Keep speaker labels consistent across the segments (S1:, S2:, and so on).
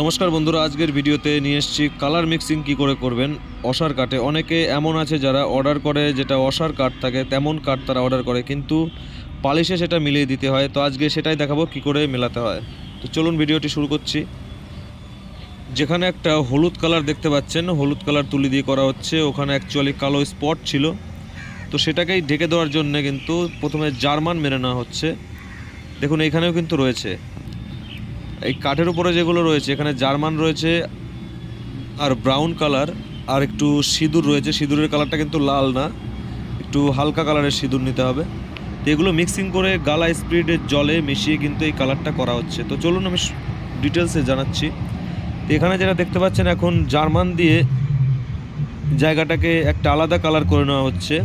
S1: নমস্কার বন্ধুরা, আজকের ভিডিওতে নিয়ে এসেছি কালার মিক্সিং কি করে করবেন, অসার কাটে। অনেকে এমন আছে যারা অর্ডার করে যেটা অসার কাঠ থাকে, তেমন কাঠ তারা অর্ডার করে, কিন্তু পালিশে সেটা মিলিয়ে দিতে হয়। তো আজকে সেটাই দেখাবো কি করে মেলাতে হয়। তো চলুন ভিডিওটি শুরু করছি। যেখানে একটা হলুদ কালার দেখতে পাচ্ছেন, হলুদ কালার তুলি দিয়ে করা হচ্ছে। ওখানে অ্যাকচুয়ালি কালো স্পট ছিল। তো সেটাকেই ঢেকে দেওয়ার জন্য কিন্তু প্রথমে জার্মান মেনে নেওয়া হচ্ছে। দেখুন, এখানেও কিন্তু রয়েছে। এই কাঠের উপরে যেগুলো রয়েছে, এখানে জার্মান রয়েছে আর ব্রাউন কালার, আর একটু সিঁদুর রয়েছে। সিঁদুরের কালারটা কিন্তু লাল না, একটু হালকা কালারের সিঁদুর নিতে হবে। তো এগুলো মিক্সিং করে গালা স্প্রিডের জলে মিশিয়ে কিন্তু এই কালারটা করা হচ্ছে। তো চলুন আমি ডিটেলসে জানাচ্ছি। তো এখানে যেটা দেখতে পাচ্ছেন এখন, জার্মান দিয়ে জায়গাটাকে একটা আলাদা কালার করে নেওয়া হচ্ছে।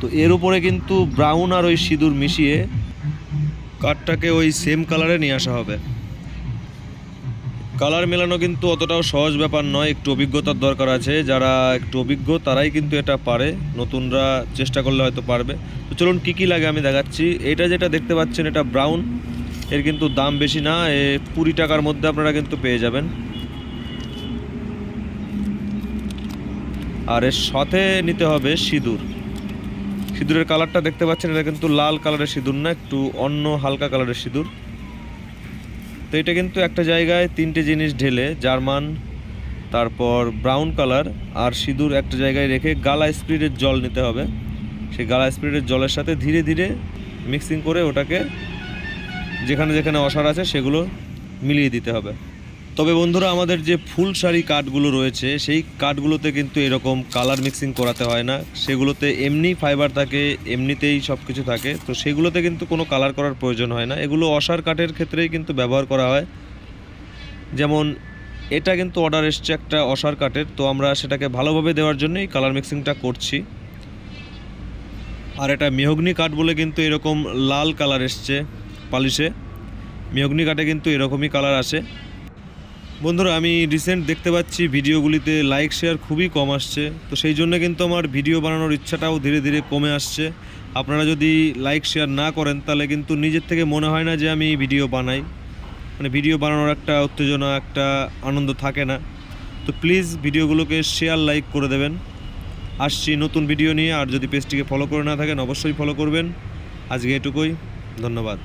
S1: তো এর উপরে কিন্তু ব্রাউন আর ওই সিঁদুর মিশিয়ে কাঠটাকে ওই সেম কালারে নিয়ে আসা হবে। কালার মেলানো কিন্তু অতটাও সহজ ব্যাপার নয়, একটু অভিজ্ঞতার দরকার আছে। যারা একটু অভিজ্ঞ, তারাই কিন্তু এটা পারে। নতুনরা চেষ্টা করলে হয়তো পারবে। তো চলুন, কী কী লাগে আমি দেখাচ্ছি। এটা যেটা দেখতে পাচ্ছেন, এটা ব্রাউন। এর কিন্তু দাম বেশি না, এ কুড়ি টাকার মধ্যে আপনারা কিন্তু পেয়ে যাবেন। আর এর সাথে নিতে হবে সিঁদুর। সিঁদুরের কালারটা দেখতে পাচ্ছেন, এটা কিন্তু লাল কালারের সিঁদুর না, একটু অন্য হালকা কালারের সিঁদুর। তো এটা কিন্তু একটা জায়গায় তিনটে জিনিস ঢেলে, জার্মান, তারপর ব্রাউন কালার আর সিঁদুর একটা জায়গায় রেখে গালা স্প্রিডের জল নিতে হবে। সেই গালা স্প্রিডের জলের সাথে ধীরে ধীরে মিক্সিং করে ওটাকে যেখানে যেখানে অসার আছে সেগুলো মিলিয়ে দিতে হবে। তবে বন্ধুরা, আমাদের যে ফুল শাড়ি কাঠগুলো রয়েছে, সেই কাঠগুলোতে কিন্তু এরকম কালার মিক্সিং করাতে হয় না। সেগুলোতে এমনি ফাইবার থাকে, এমনিতেই সব কিছু থাকে। তো সেগুলোতে কিন্তু কোনো কালার করার প্রয়োজন হয় না। এগুলো অসার কাঠের ক্ষেত্রেই কিন্তু ব্যবহার করা হয়। যেমন, এটা কিন্তু অর্ডার এসছে একটা অসার কাঠের। তো আমরা সেটাকে ভালোভাবে দেওয়ার জন্যই কালার মিক্সিংটা করছি। আর এটা মেহগনি কাঠ বলে কিন্তু এরকম লাল কালার এসছে পালিশে। মেহগনি কাঠে কিন্তু এরকমই কালার আসে। বন্ধুরা, আমি রিসেন্ট দেখতে পাচ্ছি ভিডিওগুলিতে লাইক শেয়ার খুবই কম আসছে। তো সেই জন্য কিন্তু আমার ভিডিও বানানোর ইচ্ছাটাও ধীরে ধীরে কমে আসছে। আপনারা যদি লাইক শেয়ার না করেন, তাহলে কিন্তু নিজের থেকে মনে হয় না যে আমি ভিডিও বানাই। মানে ভিডিও বানানোর একটা উত্তেজনা, একটা আনন্দ থাকে না। তো প্লিজ ভিডিওগুলোকে শেয়ার লাইক করে দেবেন। আসছি নতুন ভিডিও নিয়ে, আর যদি পেজটিকে ফলো করে না থাকেন, অবশ্যই ফলো করবেন। আজকে এটুকুই, ধন্যবাদ।